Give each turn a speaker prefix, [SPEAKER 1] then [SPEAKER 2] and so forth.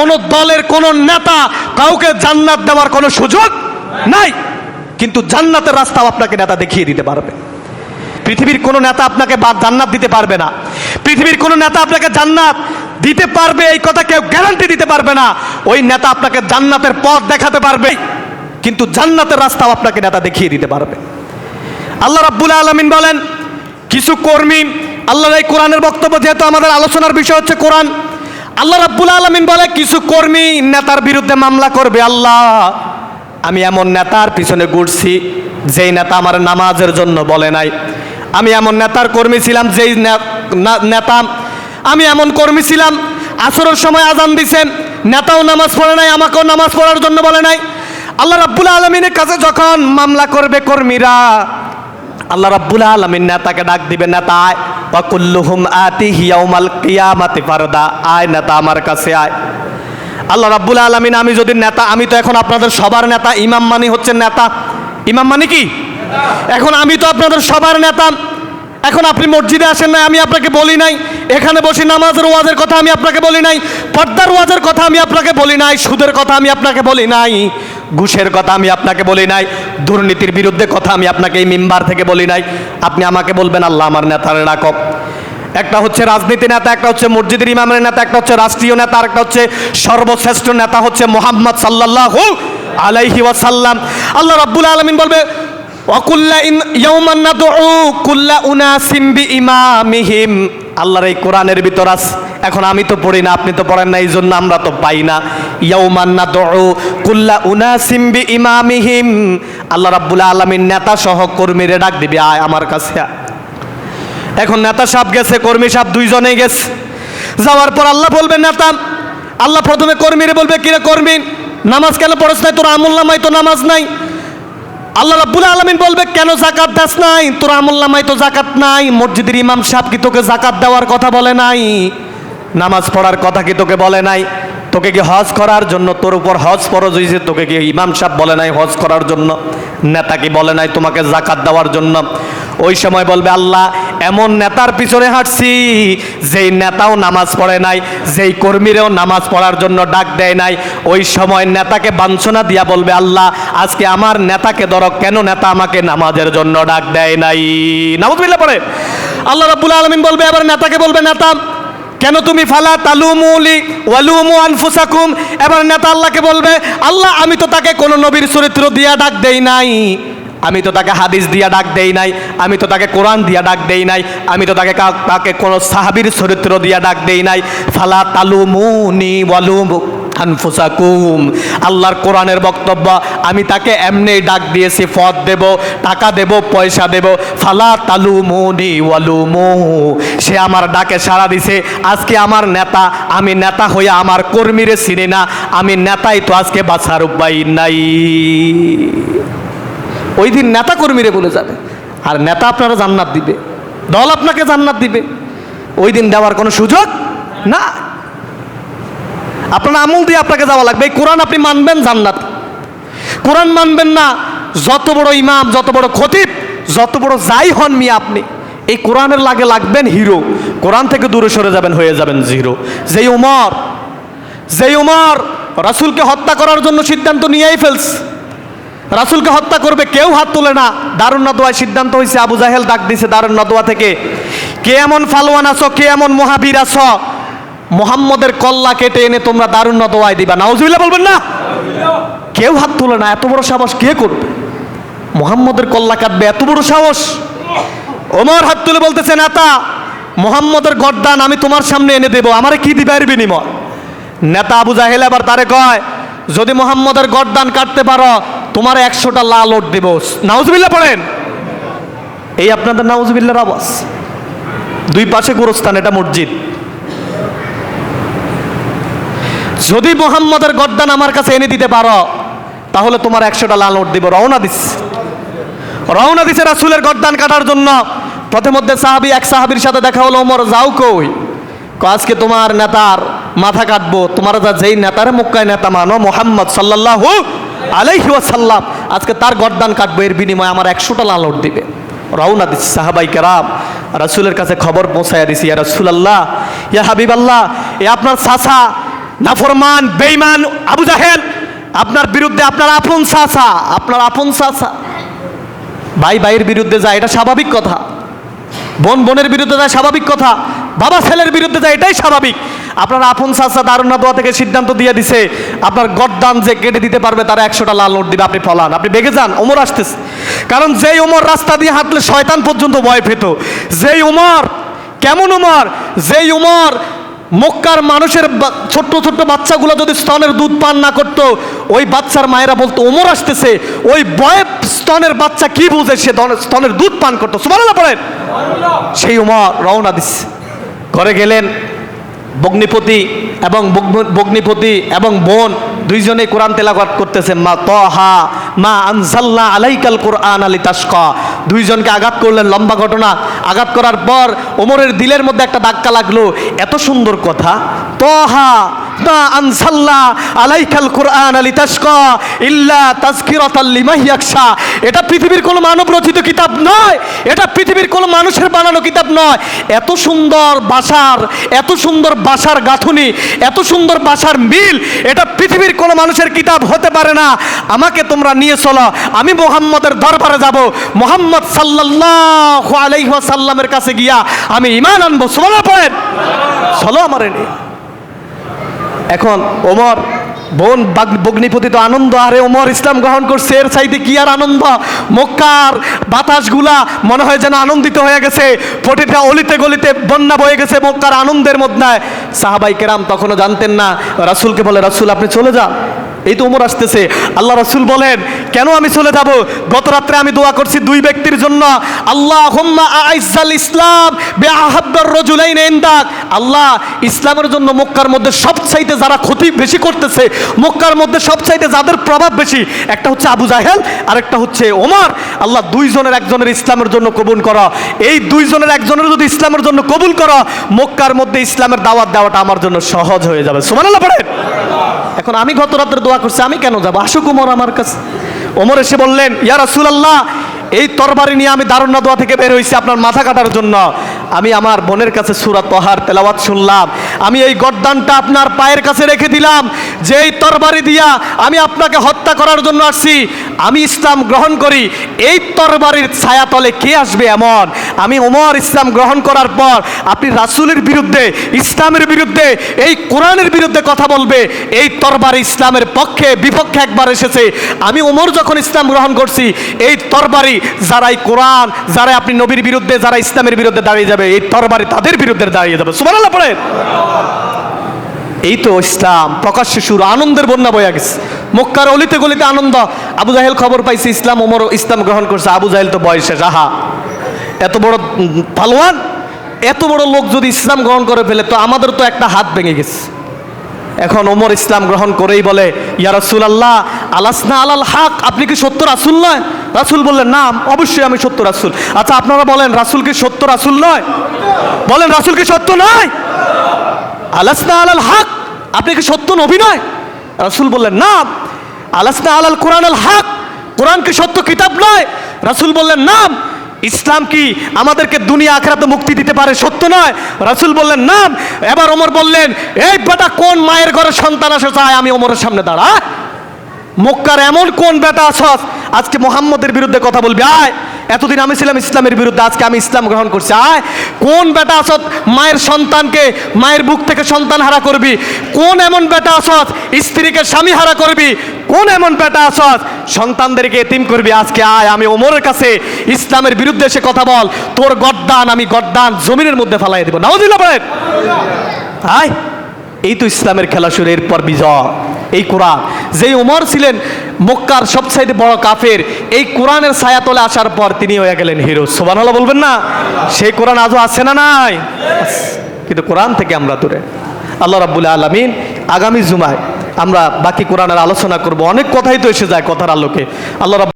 [SPEAKER 1] কোন দলের কোন নেতা কাউকে জান্নাত দেওয়ার কোনো সুযোগ নাই। কিন্তু জান্নাতের রাস্তাও আপনাকে নেতা দেখিয়ে দিতে পারবে। পৃথিবীর কোনো নেতা আপনাকে জান্নাত দিতে পারবে না। পৃথিবীর কোনো নেতা আপনাকে জান্নাত দিতে পারবে, এই কথা কেউ গ্যারান্টি দিতে পারবে না। ওই নেতা আপনাকে জান্নাতের পথ দেখাতে পারবে। কিন্তু জান্নাতের রাস্তাও আপনাকে নেতা দেখিয়ে দিতে পারবে। আল্লাহ রাব্বুল আলমিন বলেন, কিছু কর্মী, আল্লাহর এই কোরআনের বক্তব্য যেহেতু আমাদের আলোচনার বিষয় হচ্ছে কোরআন আল্লাহ রাব্বুল আলমিন বলে, কিছু কর্মী নেতার বিরুদ্ধে মামলা করবে, আল্লাহ। আমি এমন নেতার পিছনে ঘুরছি, যেই নেতা আমার নামাজের জন্য বলে নাই। আমি এমন নেতার কর্মী ছিলাম, যেই নেতা আমি এমন কর্মী ছিলাম, আসরের সময় আজান দিছেন, নেতাও নামাজ পড়ে নাই, আমাকেও নামাজ পড়ার জন্য বলে নাই। আল্লাহ রাব্বুল আলমিনের কাছে যখন মামলা করবে কর্মীরা আল্লাহ রাব্বুল আলামিন নেতাকে ডাক দিবেন নেতা আয়। কুল্লুহুম আতি হিয়াউমাল কিয়ামাতি ফারদা। আয় নেতা আমার কাছে আয়। আল্লাহ রাব্বুল আলামিন আমি যদি নেতা আমি তো এখন আপনাদের সবার নেতা ইমাম মানি হচ্ছেন নেতা। ইমাম মানি কি? এখন আমি তো আপনাদের সবার নেতা। এখন আপনি মসজিদে আসেন নাই, আমি আপনাকে বলি নাই। এখানে বসে নামাজের ওয়াজের কথা আমি আপনাকে বলি নাই, পর্দার ওয়াজের কথা আমি আপনাকে বলি নাই, সুদের কথা আমি আপনাকে বলি নাই, ঘুষের কথা আমি আপনাকে বলি নাই, দুর্নীতির বিরুদ্ধে কথা আমি আপনাকে এই মেম্বার থেকে বলি নাই। আপনি আমাকে বলবেন, আল্লাহ আমার নেতার রাখব একটা হচ্ছে রাজনীতি নেতা, একটা হচ্ছে মসজিদের ইমামের নেতা, একটা হচ্ছে রাষ্ট্রীয় নেতা, আর একটা হচ্ছে সর্বশ্রেষ্ঠ নেতা হচ্ছে মোহাম্মদ সাল্লাল্লাহু আলাইহি ওয়াসাল্লাম। আল্লাহ রাব্বুল আলামিন বলবে আল্লাহর এই কোরআনের ভিতর আস। এখন আমি তো পড়ি না, আপনি তো পড়েন না এই জন্য আমরা তো পাই না। ইয়াউমান নাদউ কুল্লা উনাসিম বিইমামিহিম। আল্লাহ রাব্বুল আলামিন নেতা সহ কর্মীরে ডাক দিবে, আয় আমার কাছে। এখন নেতা সাহেব গেছে, কর্মী সাহেব দুইজনেই গেছে। যাওয়ার পর আল্লাহ বলবে, নেতা, আল্লাহ প্রথমে কর্মীরে বলবে, কিরে কর্মী, নামাজ কেন পড়স নাই? তোর আমুল্লামাই তো নামাজ নাই। আল্লাহ রাব্বুল আলামিন বলবে, কেন জাকাত দাস নাই? তোর আমুল্লামাই তো জাকাত নাই। মসজিদের ইমাম সাহেব কি তোকে জাকাত দেওয়ার কথা বলে নাই? নামাজ পড়ার কথা কি তোকে বলে নাই? তোকে কি হজ করার জন্য তোর উপর হজ ফরজ হয়েছে তোকে কি ইমাম সাহেব বলে নাই হজ করার জন্য? নেতা কি বলে নাই তোমাকে জাকাত দেওয়ার জন্য? ওই সময় বলবে, আল্লাহ, এমন নেতার পিছনে হাঁটছি, যেই নেতাও নামাজ পড়ে নাই, যেই কর্মীরেও নামাজ পড়ার জন্য ডাক দেয় নাই। ওই সময় নেতাকে বাঞ্ছনা দিয়া বলবে, আল্লাহ, আজকে আমার নেতাকে ধরো, কেন নেতা আমাকে নামাজের জন্য ডাক দেয় নাই? নামাজ পড়ে। আল্লাহ রাব্বুল আলামিন বলবে এবার নেতাকে বলবে, নেতা, কেন তুমি ফালা তালুমুলি ওয়ালুমু আনফুসাকুম? এবার নেতা আল্লাহকে বলবে, আল্লাহ, আমি তো তাকে কোনো নবীর চরিত্র দিয়া ডাক দেই নাই। আমি তো তাকে হাদিস দিয়া ডাক দেই নাই, আমি তো তাকে কোরআন দিয়া ডাক দেই নাই, আমি তো তাকে তাকে কোনো সাহাবীর চরিত্র দিয়া ডাক দেই নাই। ফালা তালুমুনি ওয়ালুমু আনফুসাকুম। আল্লাহর কোরআনের বক্তব্য, আমি তাকে এমনি ডাক দিয়েছি, পদ দেব, টাকা দেব, পয়সা দেব। ফালা তালুমুনি ওয়ালুমু। সে আমার ডাকে সাড়া দিছে, আজকে আমার নেতা, আমি নেতা হয়ে আমার কর্মীরে চিনি না, আমি নেতাই তো আজকে বাঁচার উপায় নাই। ওই দিন নেতা কর্মীরে বলে যাবে। আর নেতা আপনারা জান্নাত দিবে। দল আপনাকে জান্নাত দিবে। ওই দিন দেওয়ার কোনো সুযোগ না। আপনার আমল দিয়ে আপনাকে যাওয়া লাগবে। এই কোরআন আপনি মানবেন জান্নাত। কোরআন মানবেন না, যত বড় ইমাম, যত বড় খতিব, যত বড় যাই হন মিয়া আপনি, এই কোরআনের লাগে লাগবেন হিরো। কোরআন থেকে দূরে সরে যাবেন, হয়ে যাবেন জিরো। যেই উমর যেই উমর, রাসূলকে হত্যা করার জন্য সিদ্ধান্ত নিয়েই ফেলছে। রাসূলকে হত্যা করবে, কেউ হাত তোলে না। দারুণ নদোয়ায় সিদ্ধান্ত হয়েছে, আবু জাহেল ডাক দিছে দারুণ নদোয়া থেকে। কে এমন ফালওয়ান আছো, কে এমন মহাবীর আছো? মোহাম্মদের কল্লা কেটে এনে তোমরা দারুণ নদোয়ায় দিবা। নাউজুবিল্লাহ বলবেন না? কেউ হাত তোলে না, এত বড় সাহস কে করবে? মোহাম্মদের কল্লা কাটবে, এত বড় সাহস। ওমর হাত তুলে বলতেছে, নেতা, মোহাম্মদের গড্ডান আমি তোমার সামনে এনে দেবো, আমারে কি দিবার বিনিময়? নেতা আবু জাহেল আবার তারে কয়, যদি মোহাম্মদের গড্ডান কাটতে পারো তোমার একশোটা লাল ওট দেব। নাউজবিল্লা পড়েন। এই আপনাদের নাউজবিল্লার আওয়াজ। দুই পাশে গোরস্থান, এটা মসজিদ। যদি মোহাম্মদের গড্ডান আমার কাছে এনে দিতে পারো, তাহলে তোমার একশোটা লাল নোট দিব। রওনা দিস। রওনা দিছে রাসুলের গড্ডান কাটার জন্য। পথে মধ্যে সাহাবি, এক সাহাবির সাথে দেখা হলো, ওমর, যাও কই? আজকে তোমার নেতার মাথা কাটবো। তোমার যা যেই নেতার মুক্কায় নেতা মানো, মোহাম্মদ সাল্লাল্লাহু আলাইহি ওয়াসাল্লাম, আজকে তার গড্ডান কাটবো, এর বিনিময়ে আমার একশোটা লাল নোট দিবে। রওনা দিচ্ছে সাহাবাই কেরাম, রাসুলের কাছে খবর পৌঁছাইয়া দিছি, ইয়া রাসুল আল্লাহ ইয়া হাবিব আল্লাহ এ আপনার চাচা, নাফরমান, বেঈমান, আবু জাহেল, আপনার বিরুদ্ধে আপনার আপন চাচা, আপনার আপন চাচা। ভাই, ভাইয়ের বিরুদ্ধে যায়, এটা স্বাভাবিক কথা। বোন, বোনের বিরুদ্ধে যায়, স্বাভাবিক কথা। বাবা, ছেলের বিরুদ্ধে যায়, এটাই স্বাভাবিক। আপনার আপন চাচা দারুণা দোয়া থেকে সিদ্ধান্ত দিয়ে দিছে। আপনার গদ্দান যে কেটে দিতে পারবে, তারা একশোটা লাল নোট দিবে। আপনি ফলান। আপনি বেগে যান, ওমর আসতেছে। কারণ যেই ওমর রাস্তা দিয়ে হাঁটলে শয়তান পর্যন্ত ভয় পেত। যেই ওমর, কেমন উমর যেই উমর মক্কার মানুষের ছোট্ট ছোট্ট বাচ্চাগুলো যদি স্তনের দুধ পান না করতো, ওই বাচ্চার মায়েরা বলতো, ওমর আসতেছে। ওই বয়ে স্তনের বাচ্চা কি বুঝে সে স্তনের দুধ পান করতো? সুবহানাল্লাহ পড়েন। সেই উমর রওনা দিচ্ছে ঘরে গেলেন বগ্নিপতি এবং বগ্ন- বগ্নিপতি এবং বোন দুইজনে কোরআন তেলাগত করতেছেন, মা তহা, মা আনসাল্লা আলাইকাল কোরআন আলী তাস্কা দুইজনকে আঘাত করলেন, লম্বা ঘটনা। আঘাত করার পর ওমরের দিলের মধ্যে একটা ধাক্কা লাগল। এত সুন্দর কথা। তহা মা আনজাল্লা আলাইকাল কোরআন আলী তাস্কা ইল্লা তাজকিরাতাল লিমান ইয়াখশা। এটা পৃথিবীর কোনো মানব রচিত কিতাব নয়। এটা পৃথিবীর কোনো মানুষের বানানো কিতাব নয়। এত সুন্দর বাসার, এত সুন্দর বাসার গাঁথুনি, এত সুন্দর বাসার মিল, এটা পৃথিবীর কোনো মানুষের কিতাব হতে পারে না। আমাকে তোমরা নিয়ে চলো। আমি মোহাম্মদের দরবারে যাব। মোহাম্মদ সাল্লাল্লাহু আলাইহি ওয়াসাল্লামের কাছে গিয়া আমি ঈমান আনব। সুবহানাল্লাহ পড়েন চলো আমার এনে। এখন ওমর বোন বাগ- বগ্নিপতি তো আনন্দ, আরে ওমর ইসলাম গ্রহণ করছে, এর চাইতে কি আর আনন্দ? মক্কার বাতাসগুলা মনে হয় যেন আনন্দিত হয়ে গেছে। প্রতিটা অলিতে গলিতে বন্যা বয়ে গেছে মক্কার আনন্দের মধ্যে। সাহাবাই কেরাম তখনও জানতেন না। রাসুলকে বলে, রাসুল, আপনি চলে যান। এই তো উমর আসতেছে। আল্লাহ রসুল বলেন, কেন আমি চলে যাব? গত রাত্রে আমি দোয়া করছি দুই ব্যক্তির জন্য। আল্লাহ আইজাল ইসলাম আল্লাহ, ইসলামের জন্য মক্কার মধ্যে সবচাইতে যারা ক্ষতি বেশি করতেছে, মক্কার মধ্যে সবচাইতে যাদের প্রভাব বেশি, একটা হচ্ছে আবু জাহেল আর একটা হচ্ছে ওমর। আল্লাহ, দুইজনের একজনের ইসলামের জন্য কবুল করো। এই দুইজনের একজনের যদি ইসলামের জন্য কবুল করো, মক্কার মধ্যে ইসলামের দাওয়াত দেওয়াটা আমার জন্য সহজ হয়ে যাবে। সুবহানাল্লাহ পড়েন। এখন আমি গত রাত্রে দোয়া করছে, আমি কেন যাব? আসুক ওমর আমার কাছে। ওমর এসে বললেন, ইয়া রাসূলুল্লাহ, এই তরবারি নিয়ে আমি দারুণা দোয়া থেকে বের হয়েছি আপনার মাথা কাটার জন্য। আমি আমার বোনের কাছে সুরা তহার তেলাওয়াত শুনলাম। আমি এই গরদানটা আপনার পায়ের কাছে রেখে দিলাম। যে এই তরবারি দিয়া আমি আপনাকে হত্যা করার জন্য আসছি আমি ইসলাম গ্রহণ করি, এই তরবারির ছায়াতলে কে আসবে এমন? আমি ওমর ইসলাম গ্রহণ করার পর আপনি রাসুলের বিরুদ্ধে, ইসলামের বিরুদ্ধে, এই কোরআনের বিরুদ্ধে কথা বলবে, এই তরবারি ইসলামের পক্ষে, বিপক্ষে একবার এসেছে। আমি ওমর যখন ইসলাম গ্রহণ করছি, এই তরবারি যারা এই কোরআন যারা আপনি নবীর বিরুদ্ধে যারা ইসলামের বিরুদ্ধে দাঁড়িয়ে যাবে, এই তরবারি তাদের বিরুদ্ধে দাঁড়িয়ে যাবে। সুবহানাল্লাহ, পড়েন। এই তো ইসলাম, প্রকাশ্যে শুরু আনন্দের বন্যা বয়ে গেছে। মক্কার অলিতে গলিতে আনন্দ। আবু জাহেল খবর পাইছে, ইসলাম ওমর ইসলাম গ্রহণ করছে। আবু জাহেল তো বয়সে রাহা। এত বড় পালোয়ান, এত বড় লোক যদি ইসলাম গ্রহণ করে ফেলে, তো আমাদের তো একটা হাত ভেঙে গেছে। এখন ওমর ইসলাম গ্রহণ করেই বলে, ইয়া রাসূল আল্লাহ আলাসনা আলাল হাক? আপনি কি সত্য রাসূল নয়? রাসূল বললেন, না, অবশ্যই আমি সত্য রাসূল। আচ্ছা আপনারা বলেন, রাসূল কি সত্য রাসূল নয়? বলেন, রাসূল কি সত্য নয়? আলাসনা আলাল হক? আপনি কি সত্য নবী নয়? রাসূল বললেন, না আলাসনা আলাল কোরআন আল হক। কোরআন কি সত্য কিতাব নয়। রাসুল বললেন, নাম, ইসলাম কি আমাদেরকে দুনিয়া আখরাতে মুক্তি দিতে পারে সত্য নয়? রাসুল বললেন, নাম। এবার ওমর বললেন, এই বেটা কোন মায়ের ঘরে সন্তান আসে চায় আমি ওমরের সামনে দাঁড়া। মক্কার এমন কোন বেটা আস আজকে মোহাম্মদের বিরুদ্ধে কথা বলবি? আয়। এতদিন আমি ছিলাম ইসলামের বিরুদ্ধে, আজকে আমি ইসলাম গ্রহণ করছি। আয়, কোন বেটা আসত মায়ের সন্তানকে, মায়ের বুক থেকে সন্তান হারা করবি? কোন এমন বেটা আসত স্ত্রীকে স্বামী হারা করবি? কোন এমন বেটা আসত সন্তানদেরকে এতিম করবি? আজকে আয়, আমি ওমরের কাছে ইসলামের বিরুদ্ধে এসে কথা বল। তোর গদ্দান আমি গদ্দান জমিনের মধ্যে ফালাই দেবো। নাওদিল্লা পড়েন আয়। এই তো ইসলামের খেলা শুরু এরপর বিজয়। এই কোরআন। যেই উমর ছিলেন মক্কার সবচাইতে বড় কাফের, এই কোরআনের ছায়াতলে আসার পর তিনি হয়ে গেলেন হিরো। সোবানাল্লাহ বলবেন না? সেই কোরআন আজও আছে না নাই? কিন্তু কোরআন থেকে আমরা দূরে। আল্লাহ রাব্বুল আলমিন আগামী জুমায় আমরা বাকি কোরআনের আলোচনা করব। অনেক কথাই তো এসে যায় কথার আলোকে। আল্লাহ